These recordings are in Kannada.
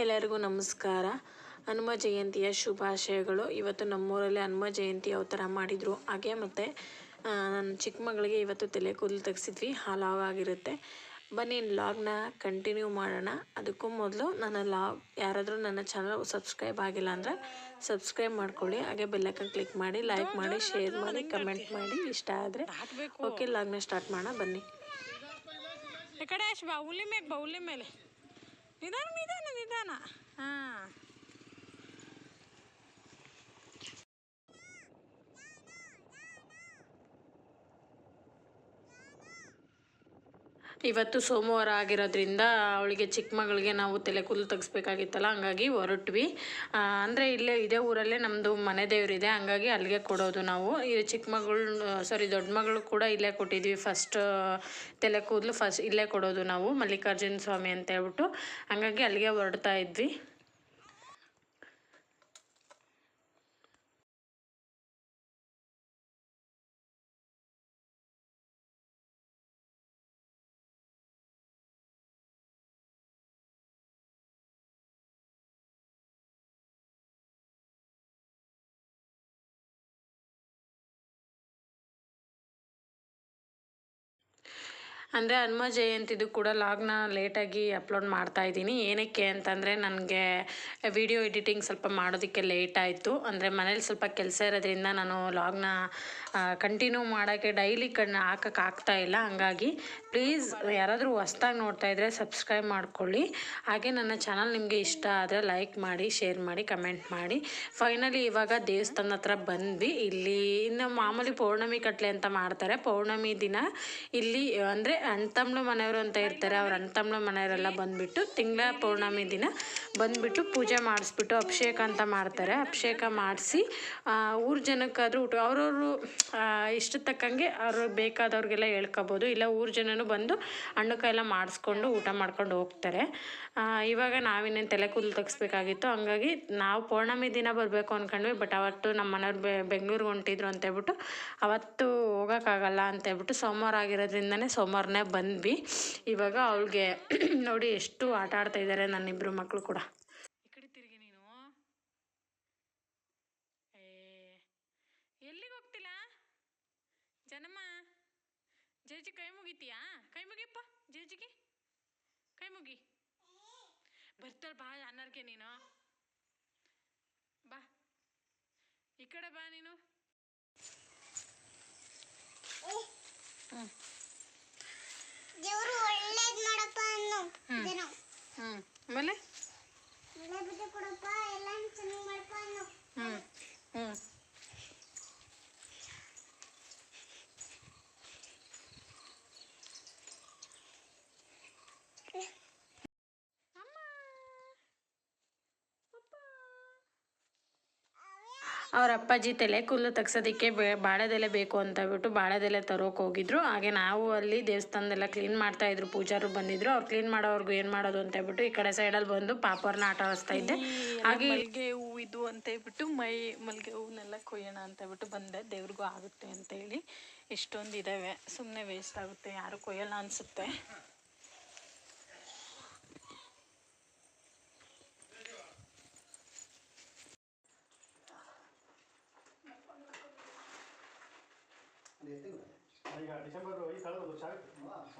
ಎಲ್ಲರಿಗೂ ನಮಸ್ಕಾರ. ಹನುಮ ಜಯಂತಿಯ ಶುಭಾಶಯಗಳು. ಇವತ್ತು ನಮ್ಮೂರಲ್ಲಿ ಹನುಮ ಜಯಂತಿ ಯಾವ ಥರ ಮಾಡಿದರು. ಹಾಗೆ ಮತ್ತು ನನ್ನ ಚಿಕ್ಕ ಮಗಳಿಗೆ ಇವತ್ತು ತಲೆ ಕೂದಲು ತೆಗೆಸಿದ್ವಿ. ಆಗಿರುತ್ತೆ ಬನ್ನಿ, ಲಾಗ್ನ ಕಂಟಿನ್ಯೂ ಮಾಡೋಣ. ಅದಕ್ಕೂ ಮೊದಲು ನನ್ನ ಲಾಗ್, ಯಾರಾದರೂ ನನ್ನ ಚಾನಲ್ ಸಬ್ಸ್ಕ್ರೈಬ್ ಆಗಿಲ್ಲ ಅಂದರೆ ಸಬ್ಸ್ಕ್ರೈಬ್ ಮಾಡ್ಕೊಳ್ಳಿ. ಹಾಗೆ ಬೆಲ್ಲೈಕನ್ ಕ್ಲಿಕ್ ಮಾಡಿ, ಲೈಕ್ ಮಾಡಿ, ಶೇರ್ ಮಾಡಿ, ಕಮೆಂಟ್ ಮಾಡಿ, ಇಷ್ಟ ಆದರೆ. ಓಕೆ, ಲಾಗ್ನ ಸ್ಟಾರ್ಟ್ ಮಾಡೋಣ. ಬನ್ನಿ. ಕಡೆ ಬಾ, ಹುಲಿ ಮೇಲೆ ಬಾ, ಹುಲಿ ಮೇಲೆ. ನಿಧಾನ ನಿಧಾನ ನಿಧಾನ ಹಾಂ ಇವತ್ತು ಸೋಮವಾರ ಆಗಿರೋದ್ರಿಂದ ಅವಳಿಗೆ ಚಿಕ್ಕ ಮಗಳಿಗೆ ನಾವು ತಲೆ ಕೂದಲು ತೆಗಿಸ್ಬೇಕಾಗಿತ್ತಲ್ಲ, ಹಂಗಾಗಿ ಹೊರಟ್ವಿ. ಅಂದರೆ ಇಲ್ಲೇ ಇದೇ ಊರಲ್ಲೇ ನಮ್ಮದು ಮನೆ ದೇವರಿದೆ, ಹಂಗಾಗಿ ಅಲ್ಲಿಗೆ ಕೊಡೋದು ನಾವು. ಈ ಚಿಕ್ಕ ಮಗಳು ಸಾರಿ ದೊಡ್ಡ ಮಗಳು ಕೂಡ ಇಲ್ಲೇ ಕೊಟ್ಟಿದ್ವಿ. ಫಸ್ಟ್ ತಲೆ ಕೂದಲು ಫಸ್ಟ್ ಇಲ್ಲೇ ಕೊಡೋದು ನಾವು, ಮಲ್ಲಿಕಾರ್ಜುನ ಸ್ವಾಮಿ ಅಂತ ಹೇಳ್ಬಿಟ್ಟು. ಹಂಗಾಗಿ ಅಲ್ಲಿಗೆ ಹೊರಡ್ತಾ ಇದ್ವಿ. ಅಂದರೆ ಹನುಮ ಜಯಂತಿದು ಕೂಡ ಲಾಗ್ನ ಲೇಟಾಗಿ ಅಪ್ಲೋಡ್ ಮಾಡ್ತಾ ಇದ್ದೀನಿ. ಏನಕ್ಕೆ ಅಂತಂದರೆ ನನಗೆ ವಿಡಿಯೋ ಎಡಿಟಿಂಗ್ ಸ್ವಲ್ಪ ಮಾಡೋದಕ್ಕೆ ಲೇಟ್ ಆಯಿತು. ಅಂದರೆ ಮನೇಲಿ ಸ್ವಲ್ಪ ಕೆಲಸ ಇರೋದ್ರಿಂದ ನಾನು ಲಾಗ್ನ ಕಂಟಿನ್ಯೂ ಮಾಡೋಕ್ಕೆ ಡೈಲಿ ಕಣ್ಣು ಹಾಕಕ್ಕೆ ಆಗ್ತಾ ಇಲ್ಲ. ಹಂಗಾಗಿ ಪ್ಲೀಸ್ ಯಾರಾದರೂ ಹೊಸ್ದಾಗಿ ನೋಡ್ತಾ ಇದ್ದರೆ ಸಬ್ಸ್ಕ್ರೈಬ್ ಮಾಡ್ಕೊಳ್ಳಿ. ಹಾಗೆ ನನ್ನ ಚಾನಲ್ ನಿಮಗೆ ಇಷ್ಟ ಆದರೆ ಲೈಕ್ ಮಾಡಿ ಶೇರ್ ಮಾಡಿ ಕಮೆಂಟ್ ಮಾಡಿ. ಫೈನಲಿ ಇವಾಗ ದೇವಸ್ಥಾನ ಹತ್ರ ಬಂದ್ವಿ. ಇಲ್ಲಿ ಇನ್ನು ಮಾಮೂಲಿ ಪೌರ್ಣಮಿ ಕಟ್ಲೆ ಅಂತ ಮಾಡ್ತಾರೆ. ಪೌರ್ಣಮಿ ದಿನ ಇಲ್ಲಿ ಅಂದರೆ ಅಣ್ತಮ್ಳು ಮನೆಯವರು ಅಂತ ಇರ್ತಾರೆ. ಅವ್ರ ತಮ್ಮನ ಮನೆಯವರೆಲ್ಲ ಬಂದ್ಬಿಟ್ಟು ತಿಂಗಳ ಪೌರ್ಣಮಿ ದಿನ ಬಂದುಬಿಟ್ಟು ಪೂಜೆ ಮಾಡಿಸ್ಬಿಟ್ಟು ಅಭಿಷೇಕ ಅಂತ ಮಾಡ್ತಾರೆ. ಅಭಿಷೇಕ ಮಾಡಿಸಿ ಊರ ಜನಕ್ಕಾದರೂ ಊಟ, ಅವ್ರವರು ಇಷ್ಟ ತಕ್ಕಂಗೆ ಅವ್ರು ಬೇಕಾದವ್ರಿಗೆಲ್ಲ ಹೇಳ್ಕೊಬೋದು. ಇಲ್ಲ ಊರ ಜನನೂ ಬಂದು ಹಣ್ಣು ಕಾಯೆಲ್ಲ ಮಾಡಿಸ್ಕೊಂಡು ಊಟ ಮಾಡ್ಕೊಂಡು ಹೋಗ್ತಾರೆ. ಇವಾಗ ನಾವಿನ್ನೇನು ತಲೆ ಕೂದಲು ತೆಗಿಸ್ಬೇಕಾಗಿತ್ತು. ಹಂಗಾಗಿ ನಾವು ಪೌರ್ಣಮಿ ದಿನ ಬರಬೇಕು ಅಂದ್ಕೊಂಡ್ವಿ ಬಟ್ ಅವತ್ತು ನಮ್ಮ ಮನೆಯವ್ರು ಬೆಂಗಳೂರಿಗೆ ಹೊಂಟಿದ್ರು ಅಂತ ಹೇಳ್ಬಿಟ್ಟು ಅವತ್ತು ಹೋಗೋಕ್ಕಾಗಲ್ಲ ಅಂತ ಹೇಳ್ಬಿಟ್ಟು ಸೋಮವಾರ ಆಗಿರೋದ್ರಿಂದನೇ ಸೋಮವಾರನೇ ಬಂದ್ವಿ. ಇವಾಗ ಅವಳಿಗೆ ನೋಡಿ ಎಷ್ಟು ಆಟ ಆಡ್ತಾ ಇದ್ದಾರೆ ನನ್ನಿಬ್ಬರು ಮಕ್ಕಳು ಕೂಡ. ಎಲ್ಲಿಗೆ ಹೋಗ್ತಿಲ್ಲ? ಜನಮ್ಮ ಜೇಜಿ ಕೈ ಮುಗಿತೀಯಾ? ಕೈ ಮುಗಿಯಪ್ಪ ಜೇಜಿಗೆ. ಕೈ ಮುಗಿ. ಬರ್ತಾಳೆ ಬಾ ಅನ್ನರ್ಗೆ ನೀನು. ಬಾ. ಈ ಕಡೆ ಬಾ ನೀನು. ಅವ್ರ ಅಪ್ಪಾಜಿ ತಲೆ ಕೂದಲು ತೆಗ್ಸೋದಕ್ಕೆ ಬೆ ಬಾಳೆದೆಲೆ ಬೇಕು ಅಂತ ಹೇಳ್ಬಿಟ್ಟು ಬಾಳೆದೆಲೆ ತರೋಕೆ ಹೋಗಿದ್ರು. ಹಾಗೆ ನಾವು ಅಲ್ಲಿ ದೇವಸ್ಥಾನದೆಲ್ಲ ಕ್ಲೀನ್ ಮಾಡ್ತಾ ಇದ್ರು. ಪೂಜಾರು ಬಂದಿದ್ರು. ಅವ್ರು ಕ್ಲೀನ್ ಮಾಡೋರ್ಗು ಏನು ಮಾಡೋದು ಅಂತ ಹೇಳ್ಬಿಟ್ಟು ಈ ಕಡೆ ಸೈಡಲ್ಲಿ ಬಂದು ಪಾಪರ್ನ ಆಟ ಆಡಿಸ್ತಾ ಇದ್ದೆ. ಹಾಗೆ ಮಲ್ಲಿಗೆ ಹೂವು ಇದು ಅಂತ ಹೇಳ್ಬಿಟ್ಟು ಮೈ ಮಲ್ಲಿಗೆ ಹೂವನ್ನೆಲ್ಲ ಕೊಯ್ಯೋಣ ಅಂತ ಹೇಳ್ಬಿಟ್ಟು ಬಂದೆ. ದೇವ್ರಿಗೂ ಆಗುತ್ತೆ ಅಂತ ಹೇಳಿ ಇಷ್ಟೊಂದು ಇದ್ದಾವೆ ಸುಮ್ಮನೆ ವೇಸ್ಟ್ ಆಗುತ್ತೆ. ಯಾರು ಕೊಯ್ಯಲ್ಲ ಅನಿಸುತ್ತೆ. ಈಗ ಡಿಸೆಂಬರ್ ಈ ಕಳೆದ ಒಂದು ವರ್ಷ ವರ್ಷ.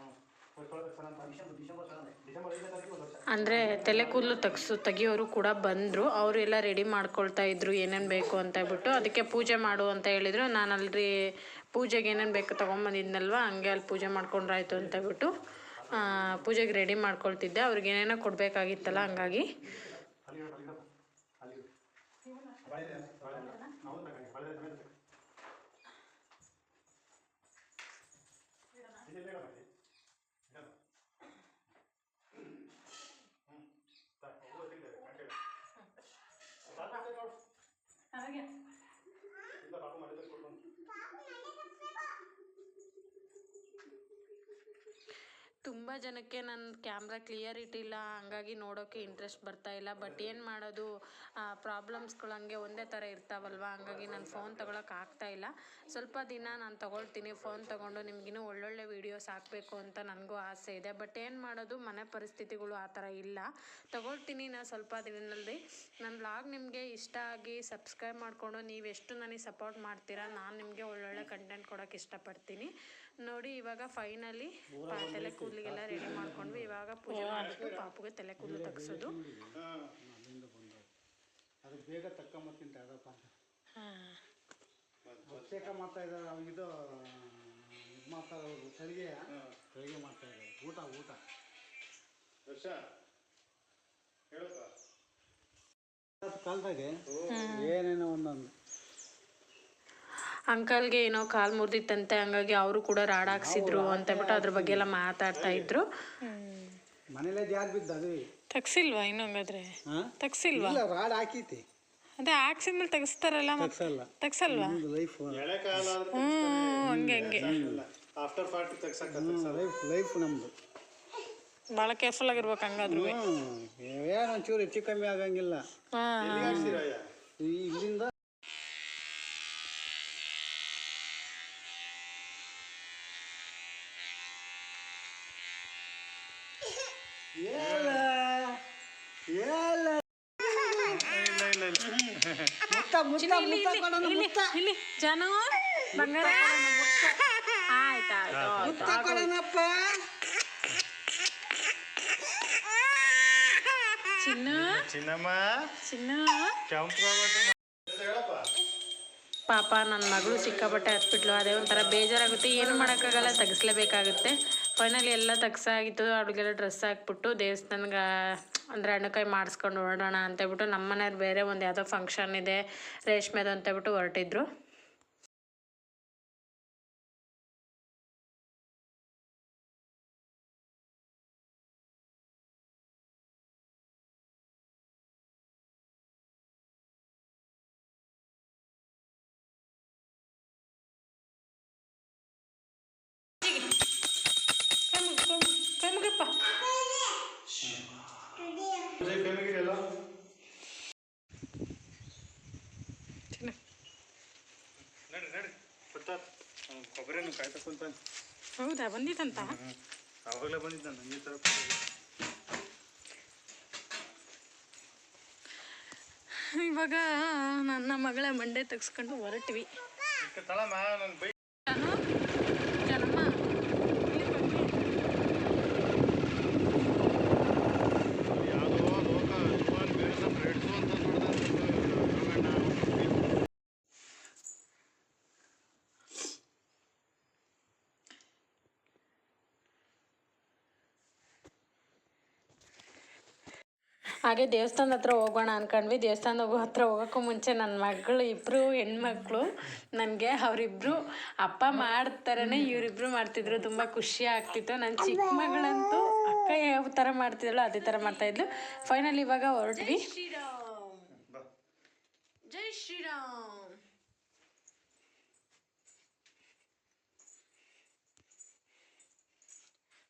ಅಂದರೆ ತಲೆ ಕೂದಲು ತೆಗ್ಸು ತೆಗಿಯೋರು ಕೂಡ ಬಂದರು. ಅವರೆಲ್ಲ ರೆಡಿ ಮಾಡ್ಕೊಳ್ತಾ ಇದ್ರು ಏನೇನು ಬೇಕು ಅಂತ ಹೇಳ್ಬಿಟ್ಟು. ಅದಕ್ಕೆ ಪೂಜೆ ಮಾಡು ಅಂತ ಹೇಳಿದರು. ನಾನು ಅಲ್ರಿ ಪೂಜೆಗೆ ಏನೇನು ಬೇಕು ತೊಗೊಂಬಂದಿದ್ನಲ್ವ ಹಂಗೆ ಅಲ್ಲಿ ಪೂಜೆ ಮಾಡ್ಕೊಂಡ್ರಾಯ್ತು ಅಂತ ಹೇಳ್ಬಿಟ್ಟು ಪೂಜೆಗೆ ರೆಡಿ ಮಾಡ್ಕೊಳ್ತಿದ್ದೆ. ಅವ್ರಿಗೆ ಏನೇನೋ ಕೊಡಬೇಕಾಗಿತ್ತಲ್ಲ ಹಂಗಾಗಿ ಅಲ್ಲಿ ಅಲ್ಲಿ ಅಲ್ಲಿ ಬಾಳೆ ಬಾಳೆ ನಾವು ತಗೊಂಡು ಬಾಳೆ ಸಮೇತ ಇದೆಲ್ಲ ಇಡಮ್ಮ ಇಲ್ಲಿ. ಇಡಮ್ಮ. ಹ್ಮ್. ಸಾಕು, ಹೂವು ತೆಗ್ದಿದೆ, ಗಂಟೆ ಇದೆ. ಸಾಕು ಹಾಕ್ತೈತೆ ನೋಡು. ಇಲ್ಲ, ಪಾಪು ಮಾಡಿದ್ರೆ ಕೊಡ್ಬಂದು. ತುಂಬ ಜನಕ್ಕೆ ನನ್ನ ಕ್ಯಾಮ್ರಾ ಕ್ಲಿಯರಿಟಿ ಇಲ್ಲ ಹಂಗಾಗಿ ನೋಡೋಕ್ಕೆ ಇಂಟ್ರೆಸ್ಟ್ ಬರ್ತಾ ಇಲ್ಲ. ಬಟ್ ಏನು ಮಾಡೋದು ಪ್ರಾಬ್ಲಮ್ಸ್ಗಳು ಹಂಗೆ ಒಂದೇ ಥರ ಇರ್ತಾವಲ್ವ? ಹಂಗಾಗಿ ನಾನು ಫೋನ್ ತೊಗೊಳಕ್ಕೆ ಇಲ್ಲ. ಸ್ವಲ್ಪ ದಿನ ನಾನು ತೊಗೊಳ್ತೀನಿ ಫೋನ್ ತೊಗೊಂಡು ನಿಮ್ಗಿನ್ನು ಒಳ್ಳೊಳ್ಳೆ ವೀಡಿಯೋಸ್ ಹಾಕಬೇಕು ಅಂತ ನನಗೂ ಆಸೆ ಇದೆ. ಬಟ್ ಏನು ಮಾಡೋದು, ಮನೆ ಪರಿಸ್ಥಿತಿಗಳು ಆ ಥರ ಇಲ್ಲ. ತೊಗೊಳ್ತೀನಿ ನಾನು ಸ್ವಲ್ಪ ದಿನದಲ್ಲಿ. ನನ್ನ ಬ್ಲಾಗ್ ನಿಮಗೆ ಇಷ್ಟ ಆಗಿ ಸಬ್ಸ್ಕ್ರೈಬ್ ಮಾಡಿಕೊಂಡು ನೀವೆಷ್ಟು ನನಗೆ ಸಪೋರ್ಟ್ ಮಾಡ್ತೀರಾ, ನಾನು ನಿಮಗೆ ಒಳ್ಳೊಳ್ಳೆ ಕಂಟೆಂಟ್ ಕೊಡೋಕ್ಕೆ ಇಷ್ಟಪಡ್ತೀನಿ. ನೋಡಿ ಇವಾಗ ಫೈನಲಿ ತಲೆ ಕೂದಲಿಗೆಲ್ಲ ರೆಡಿ ಮಾಡ್ಕೊಂಡ್ವಿ. ಇವಾಗ ಪೂಜೆ ಮಾಡಿಬಿಟ್ಟು ಪಾಪುಗೆ ತಲೆ ಕೂದಲು ತಗ್ಸೋದು. ಅದಕ್ಕೆ ಬೇಗ ತಕ್ಕೊಂಬತ್ತೀನಿ ಅದಪ್ಪ ಅಂತ ಅಭಿಷೇಕ ಮಾಡ್ತಾ ಇದ್ದಾರೆ ಇದು ಇದು ಮಾಡ್ತಾರೆ ಅವರು ಸರಿಗೆ ಸರಿಗೆ ಮಾಡ್ತಾ ಇದ್ದಾರೆ. ಊಟ ಊಟ. ಕಾಲದಾಗೆ ಏನೇನೋ ಒಂದೊಂದು. ಅಂಕಲ್ಗೆ ಏನೋ ಕಾಲು ಮುರಿದಿತ್ತಂತೆ ಹಂಗಾಗಿ ಅವರು ಕೂಡ ರಾಡ್ ಹಾಕ್ಸಿದ್ರು ಅಂತ ಬಿಟ್ಟು ಅದ್ರ ಬಗ್ಗೆ ಎಲ್ಲ ಮಾತಾಡ್ತಾ ಇದ್ರು. ತಗ್ಸಿಲ್ವಾ ಇನ್ನೊಂಗಾದ್ರೆ? ಹಾಂ? ತಗ್ಸಿಲ್ವಾ? ಇಲ್ಲ ರಾಡ್ ಹಾಕೈತಿ ಅದೇ ಹಾಕ್ಸಿದ್ಮೇಲೆ ತೆಗಿಸ್ತಾರಲ್ಲ ತಗ್ಸಲ್ವಾ? ಒಂದು ಲೈಫ್ ಎಳೆ ಕಾಲ ಹ್ಞೂ ಹಂಗೆ ಹಂಗೆ. ಭಾಳ ಕೇರ್ಫುಲ್ ಆಗಿರ್ಬೇಕು ಹಂಗಾದ್ರು. ಏನೊಂಚೂರು ಏನೋ ಒಂಚೂರು ಹೆಚ್ಚು ಕಮ್ಮಿ ಆಗಂಗಿಲ್ಲ. ಇಲ್ಲಿಂದ ಏಲ ಏಲ ಮುತ್ತ ಮುತ್ತ ಮುತ್ತ ಕೊಡೋಣ ಮುತ್ತ ಇಲ್ಲಿ ಜಾನು ಬಂಗಾರ ಆಯ್ತು ಆಯ್ತು ಮುತ್ತ ಕೊಡೋಣಪ್ಪ. ಚಿನ್ನ. ಚಿನ್ನಮ್ಮ. ಚಿನ್ನ. ಕೆಂಪು ಹೇಳಪ್ಪ ಪಾಪ ನನ್ನ ಮಗಳು ಸಿಕ್ಕಾಪಟ್ಟೆ ಹಾಸ್ಪಿಟ್ಲು ಅದೇ ಒಂಥರ ಬೇಜಾರಾಗುತ್ತೆ. ಏನು ಮಾಡೋಕ್ಕಾಗಲ್ಲ ತೆಗಿಸ್ಲೇಬೇಕಾಗುತ್ತೆ. ಫೈನಲಿ ಎಲ್ಲ ತೆಗ್ಸಾಗಿತ್ತು ಅವ್ರಿಗೆಲ್ಲ ಡ್ರೆಸ್ ಹಾಕ್ಬಿಟ್ಟು ದೇವಸ್ಥಾನಕ್ಕೆ ಅಂದರೆ ಅಣ್ಣಕಾಯಿ ಮಾಡಿಸ್ಕೊಂಡು ಹೊರಡೋಣ ಅಂತೇಳ್ಬಿಟ್ಟು ನಮ್ಮ ಮನೆಯವ್ರು ಬೇರೆ ಒಂದು ಯಾವುದೋ ಫಂಕ್ಷನ್ ಇದೆ, ರೇಷ್ಮೆದು ಅಂತೇಳ್ಬಿಟ್ಟು ಹೊರಟಿದ್ರು. ಹೌದಾ? ಅವಾಗಲೇ ಬಂದಿದ್ದಂತ ಇವಾಗ ನನ್ನ ಮಗಳ ಮಂಡೆ ತೆಗ್ಸ್ಕೊಂಡು ಹೊರಟ್ವಿ. ತಳಮ್ಮ ನನ್ನ ಬೈ ಜಾನು ಜನಮ್ಮ ಇಲ್ಲಿ ಬನ್ನಿ. ಯಾವುದೋ ಲೋಕ ಜೀವನ್ ಬೇಡ ರೆಡ್ಸು ಅಂತ ನೋಡ್ದ ಹಾಗೆ ದೇವಸ್ಥಾನದ ಹತ್ರ ಹೋಗೋಣ ಅನ್ಕೊಂಡ್ವಿ. ದೇವಸ್ಥಾನದ ಹತ್ರ ಹೋಗೋಕ್ಕೂ ಮುಂಚೆ ನನ್ನ ಮಗಳು ಇಬ್ಬರು ಹೆಣ್ಮಕ್ಳು, ನನಗೆ ಅವರಿಬ್ರು ಅಪ್ಪ ಮಾಡ್ತಾರನೇ, ಇವರಿಬ್ರು ಮಾಡ್ತಿದ್ರು. ತುಂಬ ಖುಷಿ ಆಗ್ತಿತ್ತು. ನನ್ನ ಚಿಕ್ಕ ಮಗಳಂತೂ ಅಕ್ಕ ಯಾವ ಥರ ಮಾಡ್ತಿದ್ಳು ಅದೇ ಥರ ಮಾಡ್ತಾಯಿದ್ಲು ಫೈನಲ್ ಇವಾಗ ಹೊರಟ್ವಿ. ಜೈ ಶ್ರೀರಾಮ್.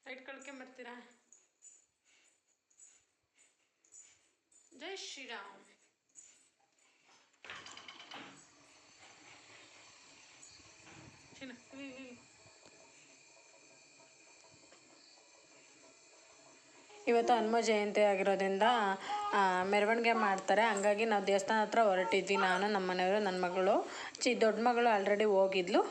ಲೈಟ್ ಕಳ್ಕೊಂಬರ್ತೀರಾ? ಜೈ ಶ್ರೀರಾಮ್. ಇವತ್ತು ಹನುಮ ಜಯಂತಿ ಆಗಿರೋದ್ರಿಂದ ಮೆರವಣಿಗೆ ಮಾಡ್ತಾರೆ. ಹಂಗಾಗಿ ನಾವು ದೇವಸ್ಥಾನ ಹತ್ರ ಹೊರಟಿದ್ವಿ. ನಾನು ನಮ್ಮ ಮನೆಯವರು ನನ್ನ ಮಗಳು. ಚಿ ದೊಡ್ಡ ಮಗಳು ಆಲ್ರೆಡಿ ಹೋಗಿದ್ಲು.